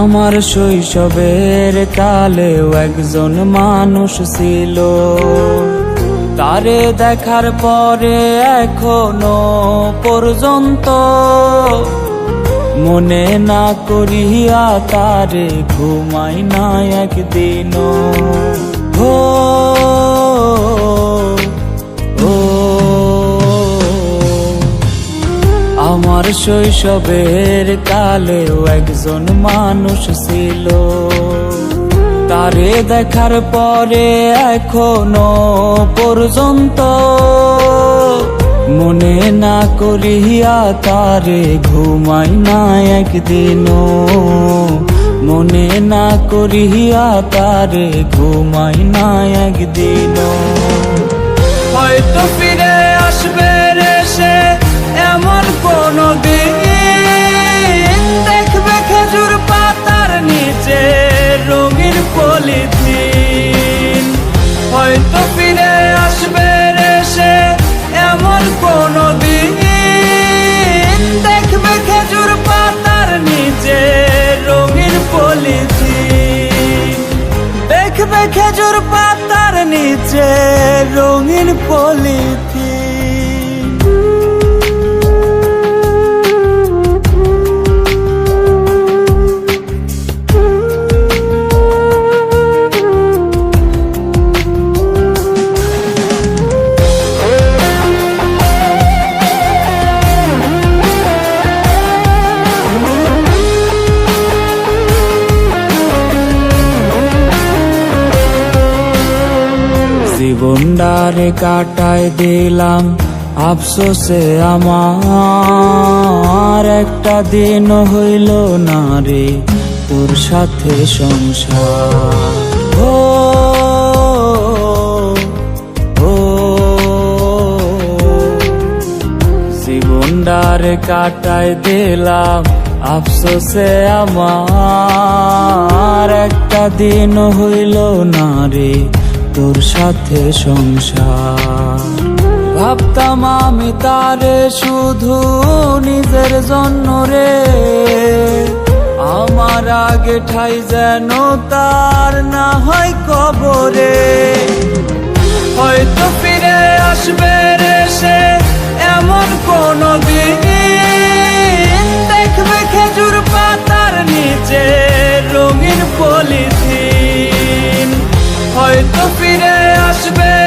আমার শৈশবের কালেও একজন মানুষ ছিল। তারে দেখার পরে এখনও পর্যন্ত মনে না করিয়া তারে ঘুমাই না একদিনও। আমার শৈশবের কালেও একজন মানুষ ছিল। তারে দেখার পরে এখনও পর্যন্ত মনে না করিয়া তারে ঘুমাই না একদিনও। মনে না করিয়া তারে ঘুমাই না একদিনও। হয়তো ফিরে পলিথিন হয়তো ফিরে আসবে রে সে এমন কোন দিন দেখবে খেজুর পাতার নিচে রঙিন পলিথিন। দেখবে খেজুর পাতার নিচে রঙিন পলিথিন। জীবনটারে কাটায় দিলাম, আফসোসে আমার একটা দিন হইল না রে তোর সাথে সংসার। ও জীবনটারে কাটায় দিলাম, আফসোসে আমার একটা দিন হইল না রে তোর সাথে সংসার। ভাবতাম আমি তারে শুধু নিজের জন্য রে। আমার আগে ঠাই যেন তার না হয় কবরে। হয়তো ফিরে আসবে রে সে এমন কোনো দিন। দেখবে খেজুর পাতার নিচে। Confident I should be